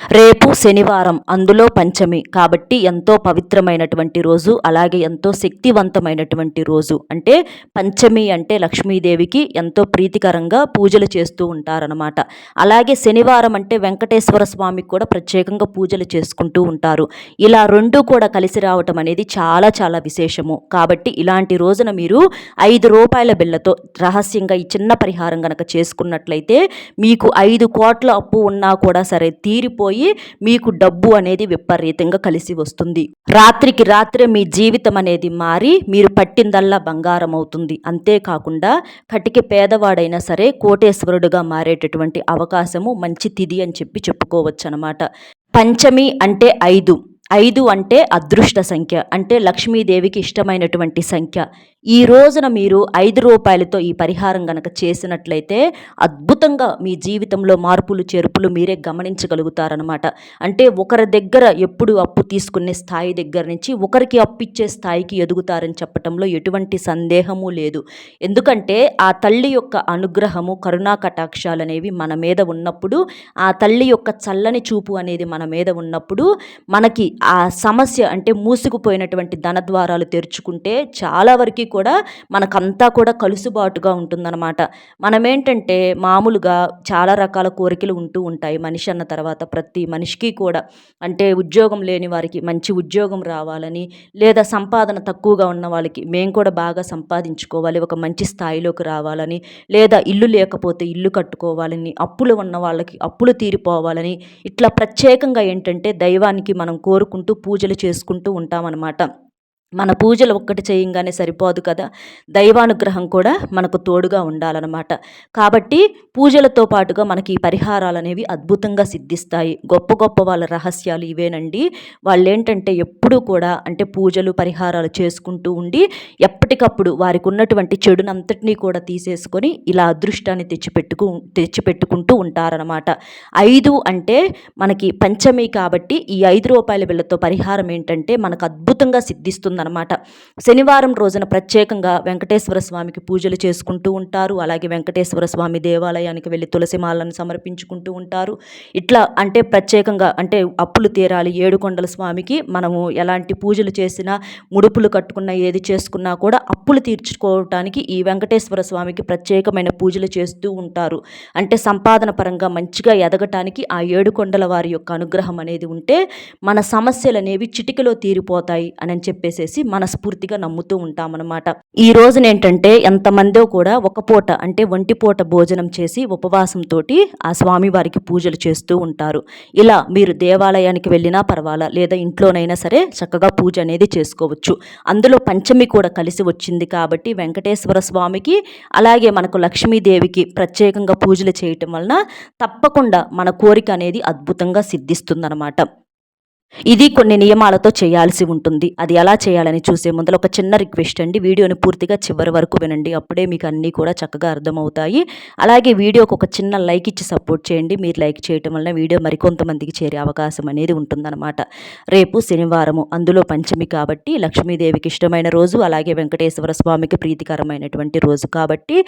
రేపు శనివారం అందులో పంచమి. కాబట్టి ఎంతో పవిత్రమైనటువంటి రోజు అలాగే ఎంతో శక్తివంతమైనటువంటి రోజు. అంటే పంచమి అంటే లక్ష్మీదేవికి ఎంతో ప్రీతికరంగా పూజలు చేస్తూ ఉంటారనమాట అలాగే శనివారం అంటే వెంకటేశ్వర స్వామికి కూడా ప్రత్యేకంగా పూజలు చేసుకుంటూ ఉంటారు. ఇలా రెండు కూడా కలిసి రావటం అనేది చాలా చాలా విశేషము. కాబట్టి ఇలాంటి రోజున మీరు ఐదు రూపాయల బిళ్ళతో రహస్యంగా ఈ చిన్న పరిహారం కనుక చేసుకున్నట్లయితే మీకు ఐదు కోట్ల అప్పు ఉన్నా కూడా సరే తీరిపోయి పోయి మీకు డబ్బు అనేది విపరీతంగా కలిసి వస్తుంది. రాత్రికి రాత్రే మీ జీవితం అనేది మారి మీరు పట్టిందల్లా బంగారం అవుతుంది. అంతేకాకుండా కటికి పేదవాడైనా సరే కోటేశ్వరుడుగా మారేటటువంటి అవకాశము మంచి తిది అని చెప్పి చెప్పుకోవచ్చు అనమాట పంచమి అంటే ఐదు. ఐదు అంటే అదృష్ట సంఖ్య అంటే లక్ష్మీదేవికి ఇష్టమైనటువంటి సంఖ్య. ఈ రోజున మీరు ఐదు రూపాయలతో ఈ పరిహారం గనక చేసినట్లయితే అద్భుతంగా మీ జీవితంలో మార్పులు చేర్పులు మీరే గమనించగలుగుతారనమాట అంటే ఒకరి దగ్గర ఎప్పుడు అప్పు తీసుకునే స్థాయి దగ్గర నుంచి ఒకరికి అప్పిచ్చే స్థాయికి ఎదుగుతారని చెప్పటంలో ఎటువంటి సందేహము లేదు. ఎందుకంటే ఆ తల్లి యొక్క అనుగ్రహము కరుణా కటాక్షాలు అనేవి మన మీద ఉన్నప్పుడు ఆ తల్లి యొక్క చల్లని చూపు అనేది మన మీద ఉన్నప్పుడు మనకి ఆ సమస్య అంటే మూసుకుపోయినటువంటి ధనద్వారాలు తెరుచుకుంటే చాలా వరకు కూడా మనకంతా కూడా కలుసుబాటుగా ఉంటుందన్నమాట. మనమేంటంటే మామూలుగా చాలా రకాల కోరికలు ఉంటూ ఉంటాయి మనిషి అన్న తర్వాత ప్రతి మనిషికి కూడా. అంటే ఉద్యోగం లేని వారికి మంచి ఉద్యోగం రావాలని లేదా సంపాదన తక్కువగా ఉన్న వాళ్ళకి మేము కూడా బాగా సంపాదించుకోవాలి ఒక మంచి స్థాయిలోకి రావాలని లేదా ఇల్లు లేకపోతే ఇల్లు కట్టుకోవాలని అప్పులు ఉన్న వాళ్ళకి అప్పులు తీరిపోవాలని ఇట్లా ప్రత్యేకంగా ఏంటంటే దైవానికి మనం కోరుకుంటూ పూజలు చేసుకుంటూ ఉంటామన్నమాట. మన పూజలు ఒక్కటి చేయంగానే సరిపోదు కదా. దైవానుగ్రహం కూడా మనకు తోడుగా ఉండాలన్నమాట. కాబట్టి పూజలతో పాటుగా మనకి ఈ పరిహారాలు అనేవి అద్భుతంగా సిద్ధిస్తాయి. గొప్ప గొప్ప వాళ్ళ రహస్యాలు ఇవేనండి. వాళ్ళు ఏంటంటే ఎప్పుడూ కూడా అంటే పూజలు పరిహారాలు చేసుకుంటూ ఉండి ఎప్పటికప్పుడు వారికి ఉన్నటువంటి చెడునంతటినీ కూడా తీసేసుకొని ఇలా అదృష్టాన్ని తెచ్చిపెట్టుకు తెచ్చిపెట్టుకుంటూ ఉంటారనమాట ఐదు అంటే మనకి పంచమి కాబట్టి ఈ ఐదు రూపాయల బిళ్ళతో పరిహారం ఏంటంటే మనకు అద్భుతంగా సిద్ధిస్తుంది ఉంటుందన్నమాట శనివారం రోజున ప్రత్యేకంగా వెంకటేశ్వర స్వామికి పూజలు చేసుకుంటూ ఉంటారు. అలాగే వెంకటేశ్వర స్వామి దేవాలయానికి వెళ్ళి తులసిమాలను సమర్పించుకుంటూ ఉంటారు. ఇట్లా అంటే ప్రత్యేకంగా అంటే అప్పులు తీరాలి. ఏడుకొండల స్వామికి మనము ఎలాంటి పూజలు చేసినా ముడుపులు కట్టుకున్నా ఏది చేసుకున్నా కూడా అప్పులు తీర్చుకోవటానికి ఈ వెంకటేశ్వర స్వామికి ప్రత్యేకమైన పూజలు చేస్తూ ఉంటారు. అంటే సంపాదన పరంగా మంచిగా ఎదగటానికి ఆ ఏడుకొండల వారి యొక్క అనుగ్రహం అనేది ఉంటే మన సమస్యలు అనేవి చిటికలో తీరిపోతాయి అని చెప్పేసి చెప్పేసి మనస్ఫూర్తిగా నమ్ముతూ ఉంటామన్నమాట. ఈ రోజున ఏంటంటే ఎంతమందో కూడా ఒక పూట అంటే ఒంటి పూట భోజనం చేసి ఉపవాసంతో ఆ స్వామివారికి పూజలు చేస్తూ ఉంటారు. ఇలా మీరు దేవాలయానికి వెళ్ళినా పర్వాలా లేదా ఇంట్లోనైనా సరే చక్కగా పూజ అనేది చేసుకోవచ్చు. అందులో పంచమి కూడా కలిసి వచ్చింది కాబట్టి వెంకటేశ్వర స్వామికి అలాగే మనకు లక్ష్మీదేవికి ప్రత్యేకంగా పూజలు చేయటం వలన తప్పకుండా మన కోరిక అనేది అద్భుతంగా సిద్ధిస్తుందన్నమాట. ఇది కొన్ని నియమాలతో చేయాల్సి ఉంటుంది. అది ఎలా చేయాలని చూసే ముందర ఒక చిన్న రిక్వెస్ట్ అండి. వీడియోని పూర్తిగా చివరి వరకు వినండి. అప్పుడే మీకు అన్నీ కూడా చక్కగా అర్థమవుతాయి. అలాగే వీడియోకి ఒక చిన్న లైక్ ఇచ్చి సపోర్ట్ చేయండి. మీరు లైక్ చేయటం వల్ల వీడియో మరికొంతమందికి చేరే అవకాశం అనేది ఉంటుందన్నమాట. రేపు శనివారము అందులో పంచమి కాబట్టి లక్ష్మీదేవికి ఇష్టమైన రోజు అలాగే వెంకటేశ్వర స్వామికి ప్రీతికరమైనటువంటి రోజు కాబట్టి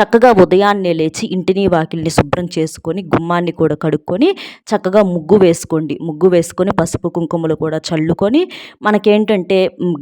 చక్కగా ఉదయాన్నే లేచి ఇంటిని వాకిల్ని శుభ్రం చేసుకొని గుమ్మాన్ని కూడా కడుక్కొని చక్కగా ముగ్గు వేసుకోండి. ముగ్గు వేసుకొని పసుపు కుంకుమలు కూడా చల్లుకొని మనకేంటంటే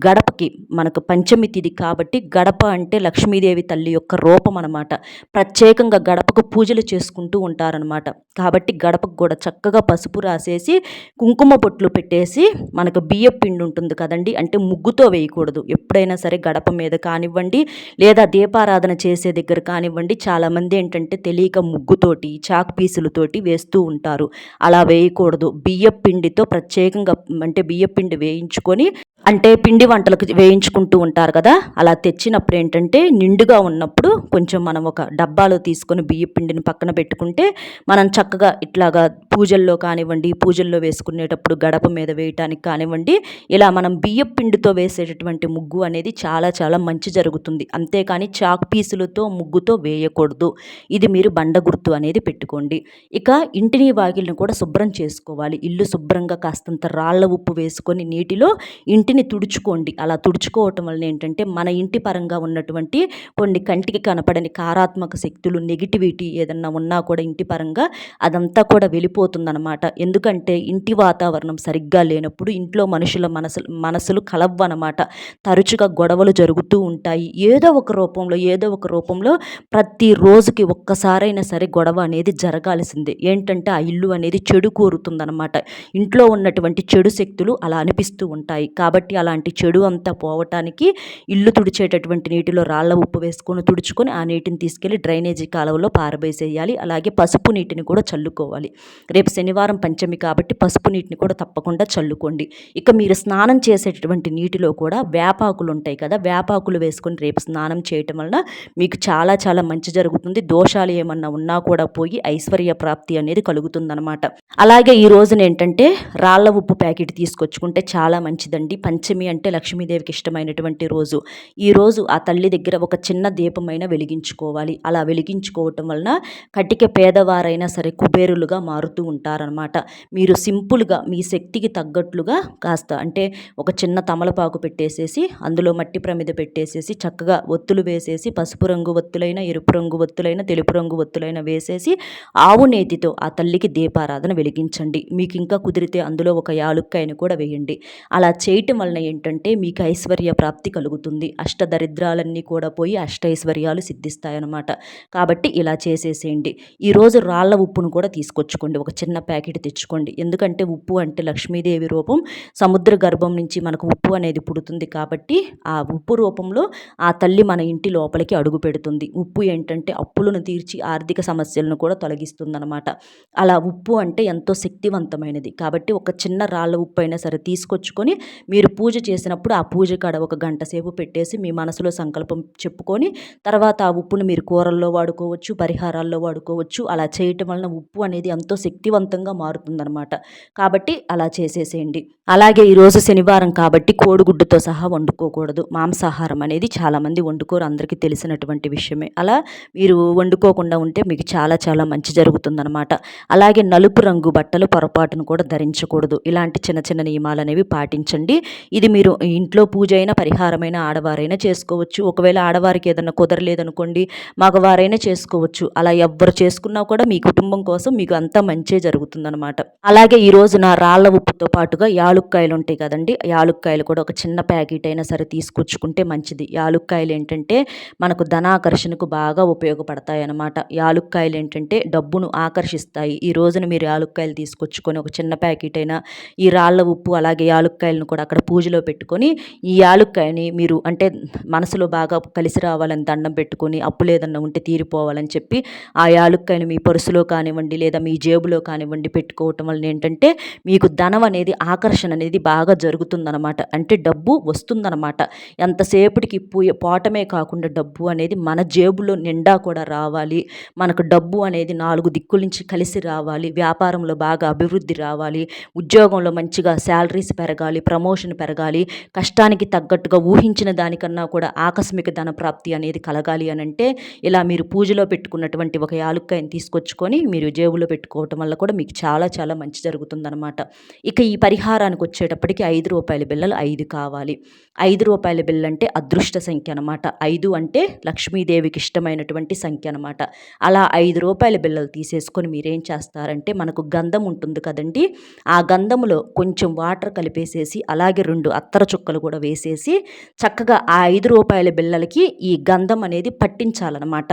గడపకి మనకు పంచమి తిది కాబట్టి గడప అంటే లక్ష్మీదేవి తల్లి యొక్క రూపం అనమాట ప్రత్యేకంగా గడపకు పూజలు చేసుకుంటూ ఉంటారనమాట కాబట్టి గడపకు కూడా చక్కగా పసుపు రాసేసి కుంకుమ పొట్లు పెట్టేసి మనకు బియ్య పిండి ఉంటుంది కదండి అంటే ముగ్గుతో వేయకూడదు. ఎప్పుడైనా సరే గడప మీద కానివ్వండి లేదా దీపారాధన చేసే దగ్గర కానివ్వండి చాలామంది ఏంటంటే తెలియక ముగ్గుతోటి చాక్ పీసులతోటి వేస్తూ ఉంటారు. అలా వేయకూడదు. బియ్య పిండితో ప్రత్యేక ప్రత్యేకంగా అంటే బియ్యపిండి వేయించుకొని అంటే పిండి వంటలకు వేయించుకుంటూ ఉంటారు కదా అలా తెచ్చినప్పుడు ఏంటంటే నిండుగా ఉన్నప్పుడు కొంచెం మనం ఒక డబ్బాలో తీసుకొని బియ్య పిండిని పక్కన పెట్టుకుంటే మనం చక్కగా ఇట్లాగా పూజల్లో కానివ్వండి పూజల్లో వేసుకునేటప్పుడు గడప మీద వేయటానికి కానివ్వండి ఇలా మనం బియ్య పిండితో వేసేటటువంటి ముగ్గు అనేది చాలా చాలా మంచి జరుగుతుంది. అంతేకాని చాక్ పీసులతో ముగ్గుతో వేయకూడదు. ఇది మీరు బండ గుర్తు అనేది పెట్టుకోండి. ఇక ఇంటిని వాకిల్ని కూడా శుభ్రం చేసుకోవాలి. ఇల్లు శుభ్రంగా కాస్తంత రాళ్ళ ఉప్పు వేసుకొని నీటిలో ఇంటి ఇంటిని తుడుచుకోండి. అలా తుడుచుకోవటం వలన ఏంటంటే మన ఇంటి పరంగా ఉన్నటువంటి కొన్ని కంటికి కనపడని కారాత్మక శక్తులు నెగిటివిటీ ఏదన్నా ఉన్నా కూడా ఇంటి పరంగా అదంతా కూడా వెళ్ళిపోతుందన్నమాట. ఎందుకంటే ఇంటి వాతావరణం సరిగ్గా లేనప్పుడు ఇంట్లో మనుషుల మనసులు మనసులు కలవ్వనమాట తరచుగా గొడవలు జరుగుతూ ఉంటాయి. ఏదో ఒక రూపంలో ఏదో ఒక రూపంలో ప్రతి రోజుకి ఒక్కసారైనా సరే గొడవ అనేది జరగాల్సిందే. ఏంటంటే ఆ ఇల్లు అనేది చెడు కోరుతుందనమాట ఇంట్లో ఉన్నటువంటి చెడు శక్తులు అలా అనిపిస్తూ ఉంటాయి. కాబట్టి కాబట్టి అలాంటి చెడు అంతా పోవటానికి ఇల్లు తుడిచేటటువంటి నీటిలో రాళ్ళ ఉప్పు వేసుకొని తుడుచుకొని ఆ నీటిని తీసుకెళ్ళి డ్రైనేజీ కాలువలో పారబేసేయాలి. అలాగే పసుపు నీటిని కూడా చల్లుకోవాలి. రేపు శనివారం పంచమి కాబట్టి పసుపు నీటిని కూడా తప్పకుండా చల్లుకోండి. ఇక మీరు స్నానం చేసేటటువంటి నీటిలో కూడా వేపాకులు ఉంటాయి కదా వేపాకులు వేసుకొని రేపు స్నానం చేయటం వలన మీకు చాలా చాలా మంచి జరుగుతుంది. దోషాలు ఏమన్నా ఉన్నా కూడా పోయి ఐశ్వర్య ప్రాప్తి అనేది కలుగుతుందన్నమాట. అలాగే ఈ రోజున ఏంటంటే రాళ్ళ ఉప్పు ప్యాకెట్ తీసుకొచ్చుకుంటే చాలా మంచిదండి. పంచమి అంటే లక్ష్మీదేవికి ఇష్టమైనటువంటి రోజు. ఈ రోజు ఆ తల్లి దగ్గర ఒక చిన్న దీపమైన వెలిగించుకోవాలి. అలా వెలిగించుకోవటం వలన కటిక పేదవారైనా సరే కుబేరులుగా మారుతూ ఉంటారనమాట మీరు సింపుల్గా మీ శక్తికి తగ్గట్లుగా కాస్త అంటే ఒక చిన్న తమలపాకు పెట్టేసేసి అందులో మట్టి ప్రమిద పెట్టేసేసి చక్కగా ఒత్తులు వేసేసి పసుపు రంగు ఒత్తులైన ఎరుపు రంగు ఒత్తులైన తెలుపు రంగు ఒత్తులైన వేసేసి ఆవు నేతితో ఆ తల్లికి దీపారాధన వెలిగించండి. మీకు ఇంకా కుదిరితే అందులో ఒక యాలుక్కాయను కూడా వేయండి. అలా చేయటం వలన ఏంటంటే మీకు ఐశ్వర్య ప్రాప్తి కలుగుతుంది. అష్టదరిద్రాలన్నీ కూడా పోయి అష్టైశ్వర్యాలు సిద్ధిస్తాయన్నమాట. కాబట్టి ఇలా చేసేసేయండి. ఈరోజు రాళ్ళ ఉప్పును కూడా తీసుకొచ్చుకోండి. ఒక చిన్న ప్యాకెట్ తెచ్చుకోండి. ఎందుకంటే ఉప్పు అంటే లక్ష్మీదేవి రూపం. సముద్ర గర్భం నుంచి మనకు ఉప్పు అనేది పుడుతుంది కాబట్టి ఆ ఉప్పు రూపంలో ఆ తల్లి మన ఇంటి లోపలికి అడుగు పెడుతుంది. ఉప్పు ఏంటంటే అప్పులను తీర్చి ఆర్థిక సమస్యలను కూడా తొలగిస్తుందన్నమాట. అలా ఉప్పు అంటే ఎంతో శక్తివంతమైనది. కాబట్టి ఒక చిన్న రాళ్ళ ఉప్పు అయినా సరే తీసుకొచ్చుకొని మీరు పూజ చేసినప్పుడు ఆ పూజ కాడ ఒక గంట సేపు పెట్టేసి మీ మనసులో సంకల్పం చెప్పుకొని తర్వాత ఆ ఉప్పును మీరు కూరల్లో వాడుకోవచ్చు పరిహారాల్లో వాడుకోవచ్చు. అలా చేయటం వలన ఉప్పు అనేది ఎంతో శక్తివంతంగా మారుతుందన్నమాట. కాబట్టి అలా చేసేసేయండి. అలాగే ఈరోజు శనివారం కాబట్టి కోడిగుడ్డుతో సహా వండుకోకూడదు. మాంసాహారం అనేది చాలామంది వండుకోరు. అందరికీ తెలిసినటువంటి విషయమే. అలా మీరు వండుకోకుండా ఉంటే మీకు చాలా చాలా మంచి జరుగుతుందన్నమాట. అలాగే నలుపు రంగు బట్టలు పొరపాటును కూడా ధరించకూడదు. ఇలాంటి చిన్న చిన్న నియమాలు అనేవి పాటించండి. ఇది మీరు ఇంట్లో పూజ అయినా పరిహారమైన ఆడవారైనా చేసుకోవచ్చు. ఒకవేళ ఆడవారికి ఏదైనా కుదరలేదనుకోండి మగవారైనా చేసుకోవచ్చు. అలా ఎవ్వరు చేసుకున్నా కూడా మీ కుటుంబం కోసం మీకు అంతా మంచే జరుగుతుందనమాట అలాగే ఈ రోజున రాళ్ళ ఉప్పుతో పాటుగా యాలుక్కాయలు ఉంటాయి కదండి. యాలుక్కాయలు కూడా ఒక చిన్న ప్యాకెట్ అయినా సరే తీసుకొచ్చుకుంటే మంచిది. యాలుక్కాయలు ఏంటంటే మనకు ధనాకర్షణకు బాగా ఉపయోగపడతాయి అన్నమాట యాలుక్కాయలు ఏంటంటే డబ్బును ఆకర్షిస్తాయి. ఈ రోజున మీరు యాలుక్కాయలు తీసుకొచ్చుకొని ఒక చిన్న ప్యాకెట్ అయినా ఈ రాళ్ళ ఉప్పు అలాగే యాలుక్కాయలను కూడా అక్కడ పూజలో పెట్టుకొని ఈ యాలుక్కాయని మీరు అంటే మనసులో బాగా కలిసి రావాలని దండం పెట్టుకొని అప్పులు ఏదన్నా ఉంటే తీరిపోవాలని చెప్పి ఆ యాలుక్కాయని మీ పరుసులో కానివ్వండి లేదా మీ జేబులో కానివ్వండి పెట్టుకోవటం వలన ఏంటంటే మీకు ధనం అనేది ఆకర్షణ అనేది బాగా జరుగుతుందనమాట అంటే డబ్బు వస్తుందనమాట ఎంతసేపటికి పూ- పోవటమే కాకుండా డబ్బు అనేది మన జేబులో నిండా కూడా రావాలి. మనకు డబ్బు అనేది నాలుగు దిక్కుల నుంచి కలిసి రావాలి. వ్యాపారంలో బాగా అభివృద్ధి రావాలి. ఉద్యోగంలో మంచిగా శాలరీస్ పెరగాలి. ప్రమోషన్ పెరగాలి. కష్టానికి తగ్గట్టుగా ఊహించిన దానికన్నా కూడా ఆకస్మిక ధన ప్రాప్తి అనేది కలగాలి అని అంటే ఇలా మీరు పూజలో పెట్టుకున్నటువంటి ఒక యాలుక్కాయని తీసుకొచ్చుకొని మీరు జేబులో పెట్టుకోవటం వల్ల కూడా మీకు చాలా చాలా మంచి జరుగుతుందన్నమాట. ఇక ఈ పరిహారానికి వచ్చేటప్పటికి ఐదు రూపాయల బిళ్ళలు ఐదు కావాలి. ఐదు రూపాయల బిళ్ళ అంటే అదృష్ట సంఖ్య అనమాట ఐదు అంటే లక్ష్మీదేవికి ఇష్టమైనటువంటి సంఖ్య అనమాట అలా ఐదు రూపాయల బిళ్ళలు తీసేసుకొని మీరేం చేస్తారంటే మనకు గంధం ఉంటుంది కదండి ఆ గంధములో కొంచెం వాటర్ కలిపేసేసి అలాగే రెండు అత్తర చుక్కలు కూడా వేసేసి చక్కగా ఆ ఐదు రూపాయల బిళ్ళలకి ఈ గంధం అనేది పట్టించాలన్నమాట.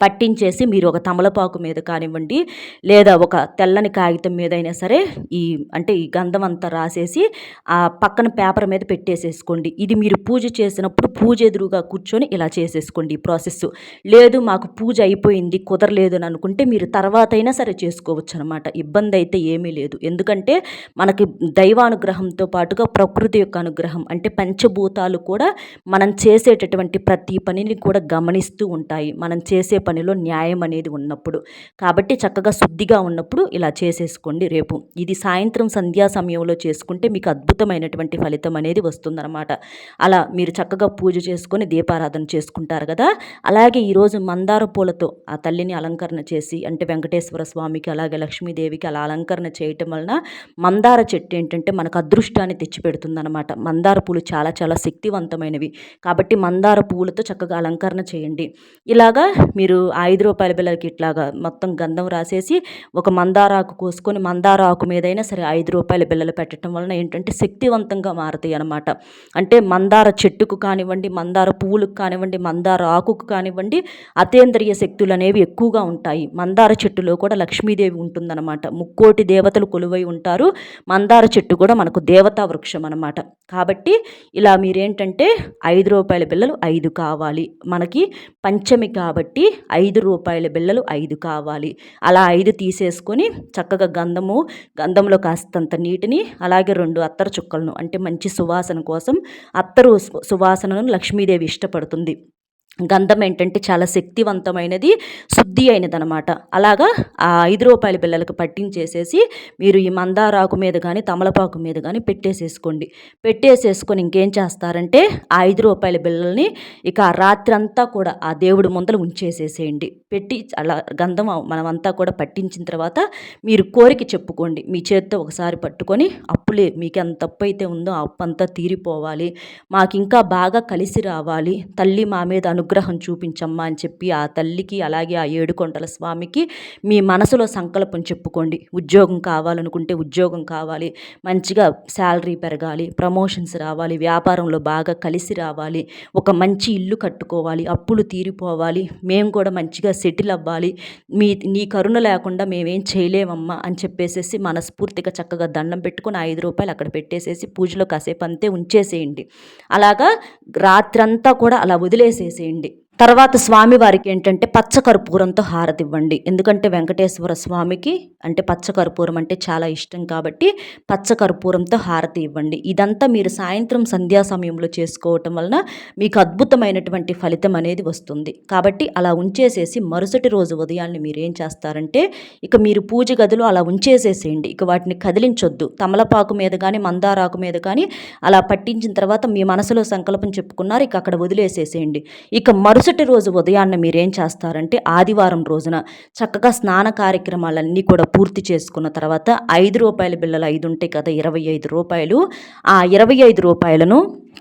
పట్టించేసి మీరు ఒక తమలపాకు మీద కానివ్వండి లేదా ఒక తెల్లని కాగితం మీద అయినా సరే ఈ అంటే ఈ గంధం అంతా రాసేసి ఆ పక్కన పేపర్ మీద పెట్టేసేసుకోండి. ఇది మీరు పూజ చేసినప్పుడు పూజ ఎదురుగా కూర్చొని ఇలా చేసేసుకోండి ఈ ప్రాసెస్ లేదు మాకు పూజ అయిపోయింది కుదరలేదు అని అనుకుంటే మీరు తర్వాత అయినా సరే చేసుకోవచ్చు అనమాట ఇబ్బంది అయితే ఏమీ లేదు. ఎందుకంటే మనకి దైవానుగ్రహంతో పాటుగా ప్రకృతి యొక్క అనుగ్రహం అంటే పంచభూతాలు కూడా మనం చేసేటటువంటి ప్రతి పనిని కూడా గమనిస్తూ ఉంటాయి. మనం చేసే పనిలో న్యాయం అనేది ఉన్నప్పుడు. కాబట్టి చక్కగా శుద్ధిగా ఉన్నప్పుడు ఇలా చేసేసుకోండి రేపు. ఇది సాయంత్రం సంధ్యా సమయంలో చేసుకుంటే మీకు అద్భుతమైనటువంటి ఫలితం అనేది వస్తుందన్నమాట. అలా మీరు చక్కగా పూజ చేసుకొని దీపారాధన చేసుకుంటారు కదా. అలాగే ఈరోజు మందార పూలతో ఆ తల్లిని అలంకరణ చేసి అంటే వెంకటేశ్వర స్వామికి అలాగే లక్ష్మీదేవికి అలా అలంకరణ చేయటం వలన మందార చెట్టు ఏంటంటే మనకు అదృష్టాన్ని తెచ్చిపెడుతుందన్నమాట. మందార పూలు చాలా చాలా శక్తివంతమైనవి. కాబట్టి మందార పువ్వులతో చక్కగా అలంకరణ చేయండి. ఇలాగా మీరు ఐదు రూపాయల బిళ్ళకి ఇట్లాగా మొత్తం గంధం రాసేసి ఒక మందార ఆకు కోసుకొని మందార ఆకు మీదైనా సరే ఐదు రూపాయల బిళ్ళలు పెట్టడం వలన ఏంటంటే శక్తివంతంగా మారుతాయి అనమాట అంటే మందార చెట్టుకు కానివ్వండి మందార పువ్వులకు కానివ్వండి మందార ఆకుకు కానివ్వండి అతేంద్రియ శక్తులు అనేవి ఎక్కువగా ఉంటాయి. మందార చెట్టులో కూడా లక్ష్మీదేవి ఉంటుందన్నమాట. ముక్కోటి దేవతలు కొలువై ఉంటారు. మందార చెట్టు కూడా మనకు దేవతా వృక్షం అనమాట కాబట్టి ఇలా మీరేంటంటే ఐదు రూపాయల బిళ్ళలు ఐదు కావాలి. మనకి పంచమి కాబట్టి ఐదు రూపాయల బిళ్ళలు ఐదు కావాలి. అలా ఐదు తీసేసుకొని చక్కగా గంధము గంధంలో కాస్తంత నీటిని అలాగే రెండు అత్తర చుక్కలను అంటే మంచి సువాసన కోసం అత్తరు సువాసనను లక్ష్మీదేవి ఇష్టపడుతుంది. గంధం ఏంటంటే చాలా శక్తివంతమైనది శుద్ధి అయినది అనమాట అలాగా ఆ ఐదు రూపాయల పిల్లలకు పట్టించేసేసి మీరు ఈ మందారాకు మీద కానీ తమలపాకు మీద కానీ పెట్టేసేసుకోండి. పెట్టేసేసుకొని ఇంకేం చేస్తారంటే ఆ ఐదు రూపాయల బిళ్ళల్ని ఇక రాత్రి అంతా కూడా ఆ దేవుడి ముందర ఉంచేసేసేయండి. పెట్టి అలా గంధం మనమంతా కూడా పట్టించిన తర్వాత మీరు కోరిక చెప్పుకోండి. మీ చేత్తో ఒకసారి పట్టుకొని అప్పులే మీకు ఎంత తప్పు అయితే ఉందో ఆ అప్పు అంతా తీరిపోవాలి. మాకు ఇంకా బాగా కలిసి రావాలి. తల్లి మా మీద అను అనుగ్రహం చూపించమ్మా అని చెప్పి ఆ తల్లికి అలాగే ఆ ఏడుకొండల స్వామికి మీ మనసులో సంకల్పం చెప్పుకోండి. ఉద్యోగం కావాలనుకుంటే ఉద్యోగం కావాలి. మంచిగా శాలరీ పెరగాలి. ప్రమోషన్స్ రావాలి. వ్యాపారంలో బాగా కలిసి రావాలి. ఒక మంచి ఇల్లు కట్టుకోవాలి. అప్పులు తీరిపోవాలి. మేము కూడా మంచిగా సెటిల్ అవ్వాలి. మీ నీ కరుణ లేకుండా మేమేం చేయలేమమ్మా అని చెప్పేసేసి మనస్ఫూర్తిగా చక్కగా దండం పెట్టుకుని ఐదు రూపాయలు అక్కడ పెట్టేసేసి పూజలో కాసేపు అంతే ఉంచేసేయండి. అలాగా రాత్రంతా కూడా అలా వదిలేసేసేయండి. చేయండి తర్వాత స్వామివారికి ఏంటంటే పచ్చకర్పూరంతో హారతి ఇవ్వండి ఎందుకంటే వెంకటేశ్వర స్వామికి అంటే పచ్చకర్పూరం అంటే చాలా ఇష్టం కాబట్టి పచ్చకర్పూరంతో హారతి ఇవ్వండి. ఇదంతా మీరు సాయంత్రం సంధ్యా సమయంలో చేసుకోవటం వలన మీకు అద్భుతమైనటువంటి ఫలితం అనేది వస్తుంది. కాబట్టి అలా ఉంచేసేసి మరుసటి రోజు ఉదయాన్నే మీరు ఏం చేస్తారంటే ఇక మీరు పూజ గదిలో అలా ఉంచేసేసేయండి. ఇక వాటిని కదిలించొద్దు. తమలపాకు మీద కానీ మందారాకు మీద కానీ అలా పట్టించిన తర్వాత మీ మనసులో సంకల్పం చెప్పుకున్నారు. ఇక అక్కడ వదిలేసేసేయండి. ఇక మరు మరుసటి రోజు ఉదయాన్నే మీరేం చేస్తారంటే ఆదివారం రోజున చక్కగా స్నాన కార్యక్రమాలన్నీ కూడా పూర్తి చేసుకున్న తర్వాత ఐదు రూపాయల బిళ్ళలు ఐదు ఉంటాయి కదా ఇరవై ఐదు రూపాయలు. ఆ ఇరవై ఐదు రూపాయలను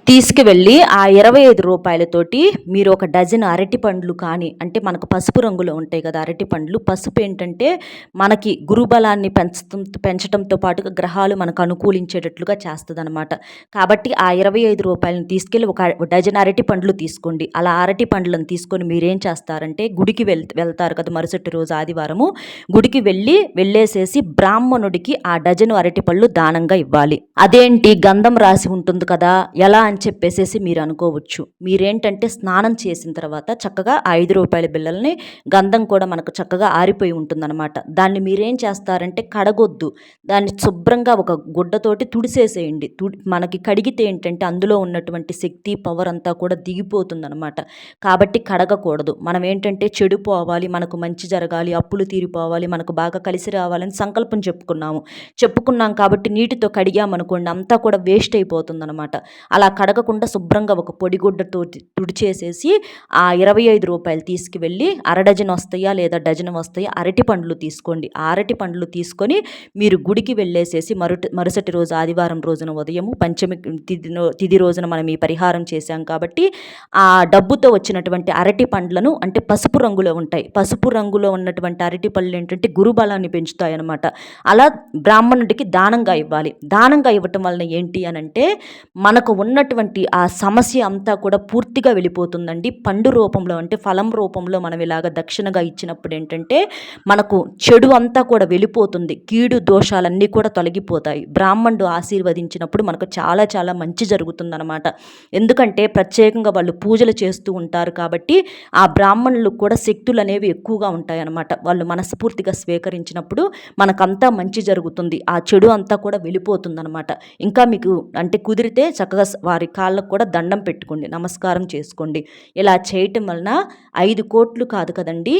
తీసుకువెళ్ళి ఆ ఇరవై ఐదు రూపాయలతోటి మీరు ఒక డజన్ అరటి పండ్లు కానీ అంటే మనకు పసుపు రంగులో ఉంటాయి కదా అరటి పండ్లు పసుపు ఏంటంటే మనకి గురుబలాన్ని పెంచడం పెంచడంతో పాటుగా గ్రహాలు మనకు అనుకూలించేటట్లుగా చేస్తుంది అనమాట కాబట్టి ఆ ఇరవై ఐదు రూపాయలను తీసుకెళ్ళి ఒక డజన్ అరటి పండ్లు తీసుకోండి. అలా అరటి పండ్లను తీసుకొని మీరేం చేస్తారంటే గుడికి వెళ్ వెళ్తారు కదా మరుసటి రోజు ఆదివారము. గుడికి వెళ్ళి వెళ్ళేసేసి బ్రాహ్మణుడికి ఆ డజను అరటి పళ్ళు దానంగా ఇవ్వాలి. అదేంటి? గంధం రాసి ఉంటుంది కదా ఎలా అని చెప్పేసేసి మీరు అనుకోవచ్చు. మీరేంటంటే స్నానం చేసిన తర్వాత చక్కగా ఐదు రూపాయల బిళ్ళల్ని గంధం కూడా మనకు చక్కగా ఆరిపోయి ఉంటుందన్నమాట. దాన్ని మీరేం చేస్తారంటే కడగొద్దు. దాన్ని శుభ్రంగా ఒక గుడ్డతోటి తుడిసేసేయండి. తుడి మనకి కడిగితే ఏంటంటే అందులో ఉన్నటువంటి శక్తి పవర్ అంతా కూడా దిగిపోతుందన్నమాట. కాబట్టి కాబట్టి కడగకూడదు. మనం ఏంటంటే చెడు పోవాలి మనకు మంచి జరగాలి అప్పులు తీరిపోవాలి మనకు బాగా కలిసి రావాలని సంకల్పం చెప్పుకున్నాము. చెప్పుకున్నాం కాబట్టి నీటితో కడిగామనుకోండి అంతా కూడా వేస్ట్ అయిపోతుందన్నమాట. అలా కడగకుండా శుభ్రంగా ఒక పొడిగుడ్డతో తుడిచేసేసి ఆ ఇరవై ఐదు రూపాయలు తీసుకువెళ్ళి అర డజన్ వస్తాయా లేదా డజన్ వస్తాయా అరటి పండ్లు తీసుకోండి. అరటి పండ్లు తీసుకొని మీరు గుడికి వెళ్ళేసేసి మరుటి మరుసటి రోజు ఆదివారం రోజున ఉదయం పంచమి తిది తిది రోజున మనం ఈ పరిహారం చేశాం కాబట్టి ఆ డబ్బుతో వచ్చినటువంటి అరటి పండ్లను అంటే పసుపు రంగులో ఉంటాయి. పసుపు రంగులో ఉన్నటువంటి అరటి పళ్ళు ఏంటంటే గురుబలాన్ని పెంచుతాయి అనమాట అలా బ్రాహ్మణుడికి దానంగా ఇవ్వాలి. దానంగా ఇవ్వటం వలన ఏంటి అని అంటే మనకు ఉన్నటువంటి ఆ సమస్య అంతా కూడా పూర్తిగా వెళ్ళిపోతుందండి. పండు రూపంలో అంటే ఫలం రూపంలో మనం ఇలాగ దక్షిణగా ఇచ్చినప్పుడు ఏంటంటే మనకు చెడు అంతా కూడా వెళ్ళిపోతుంది. కీడు దోషాలన్నీ కూడా తొలగిపోతాయి. బ్రాహ్మణుడు ఆశీర్వదించినప్పుడు మనకు చాలా చాలా మంచి జరుగుతుందన్నమాట. ఎందుకంటే ప్రత్యేకంగా వాళ్ళు పూజలు చేస్తూ ఉంటారు కాబట్టి ఆ బ్రాహ్మణులకు కూడా శక్తులు అనేవి ఎక్కువగా ఉంటాయన్నమాట. వాళ్ళు మనస్ఫూర్తిగా స్వీకరించినప్పుడు మనకంతా మంచి జరుగుతుంది. ఆ చెడు అంతా కూడా వెళ్ళిపోతుందన్నమాట. ఇంకా మీకు అంటే కుదిరితే చక్కగా వారి కాళ్ళకు కూడా దండం పెట్టుకోండి. నమస్కారం చేసుకోండి. ఇలా చేయటం వలన ఐదు కోట్లు కాదు కదండి.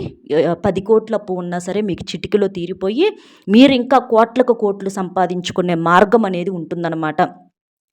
పది కోట్ల అప్పు ఉన్నా సరే మీకు చిటికలో తీరిపోయి మీరు ఇంకా కోట్లకు కోట్లు సంపాదించుకునే మార్గం అనేది ఉంటుందన్నమాట.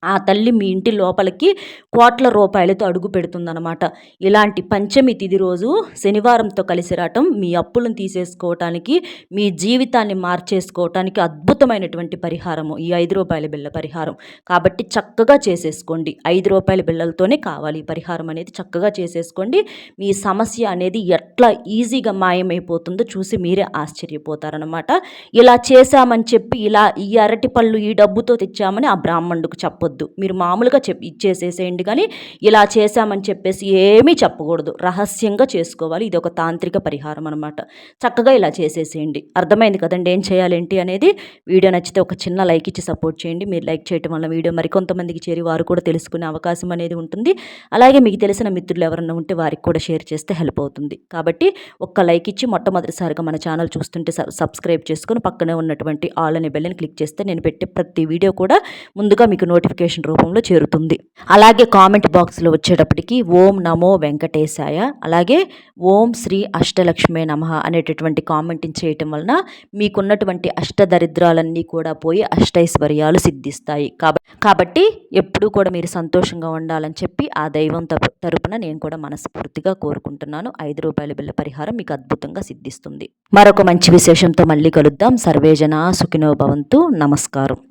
ఆ తల్లి మీ ఇంటి లోపలికి కోట్ల రూపాయలతో అడుగు పెడుతుందన్నమాట. ఇలాంటి పంచమి తిది రోజు శనివారంతో కలిసి రావటం మీ అప్పులను తీసేసుకోవటానికి మీ జీవితాన్ని మార్చేసుకోవటానికి అద్భుతమైనటువంటి పరిహారము. ఈ ఐదు రూపాయల బిళ్ళ పరిహారం. కాబట్టి చక్కగా చేసేసుకోండి. ఐదు రూపాయల బిళ్ళలతోనే కావాలి ఈ పరిహారం అనేది. చక్కగా చేసేసుకోండి. మీ సమస్య అనేది ఎట్లా ఈజీగా మాయమైపోతుందో చూసి మీరే ఆశ్చర్యపోతారనమాట ఇలా చేశామని చెప్పి ఇలా ఈ అరటి పళ్ళు ఈ డబ్బుతో తెచ్చామని ఆ బ్రాహ్మణుడికి చెప్పొద్దు. మీరు మామూలుగా చెప్ ఇచ్చేసేసేయండి కానీ ఇలా చేశామని చెప్పేసి ఏమీ చెప్పకూడదు. రహస్యంగా చేసుకోవాలి. ఇది ఒక తాంత్రిక పరిహారం అనమాట చక్కగా ఇలా చేసేసేయండి. అర్థమైంది కదండి ఏం చేయాలేంటి అనేది? వీడియో నచ్చితే ఒక చిన్న లైక్ ఇచ్చి సపోర్ట్ చేయండి. మీరు లైక్ చేయటం వల్ల వీడియో మరికొంతమందికి చేరి వారు కూడా తెలుసుకునే అవకాశం అనేది ఉంటుంది. అలాగే మీకు తెలిసిన మిత్రులు ఎవరన్నా ఉంటే వారికి కూడా షేర్ చేస్తే హెల్ప్ అవుతుంది. కాబట్టి ఒక్క లైక్ ఇచ్చి మొట్టమొదటిసారిగా మన ఛానల్ చూస్తుంటే సబ్స్క్రైబ్ చేసుకుని పక్కనే ఉన్నటువంటి ఆల్ అనే బెల్లని క్లిక్ చేస్తే నేను పెట్టే ప్రతి వీడియో కూడా ముందుగా మీకు నోటిఫికేషన్ రూపంలో చేరుతుంది. అలాగే కామెంట్ బాక్స్లో వచ్చేటప్పటికి ఓం నమో వెంకటేశాయ అలాగే ఓం శ్రీ అష్టలక్ష్మే నమ అనేటటువంటి కామెంటింగ్ చేయటం వలన మీకున్నటువంటి అష్టదరిద్రాలన్నీ కూడా పోయి అష్టైశ్వర్యాలు సిద్ధిస్తాయి. కాబట్టి ఎప్పుడూ కూడా మీరు సంతోషంగా ఉండాలని చెప్పి ఆ దైవం తరపున నేను కూడా మనస్ఫూర్తిగా కోరుకుంటున్నాను. ఐదు రూపాయల బిల్ల పరిహారం మీకు అద్భుతంగా సిద్ధిస్తుంది. మరొక మంచి విశేషంతో మళ్ళీ కలుద్దాం. సర్వేజన సుఖినో భవంతు. నమస్కారం.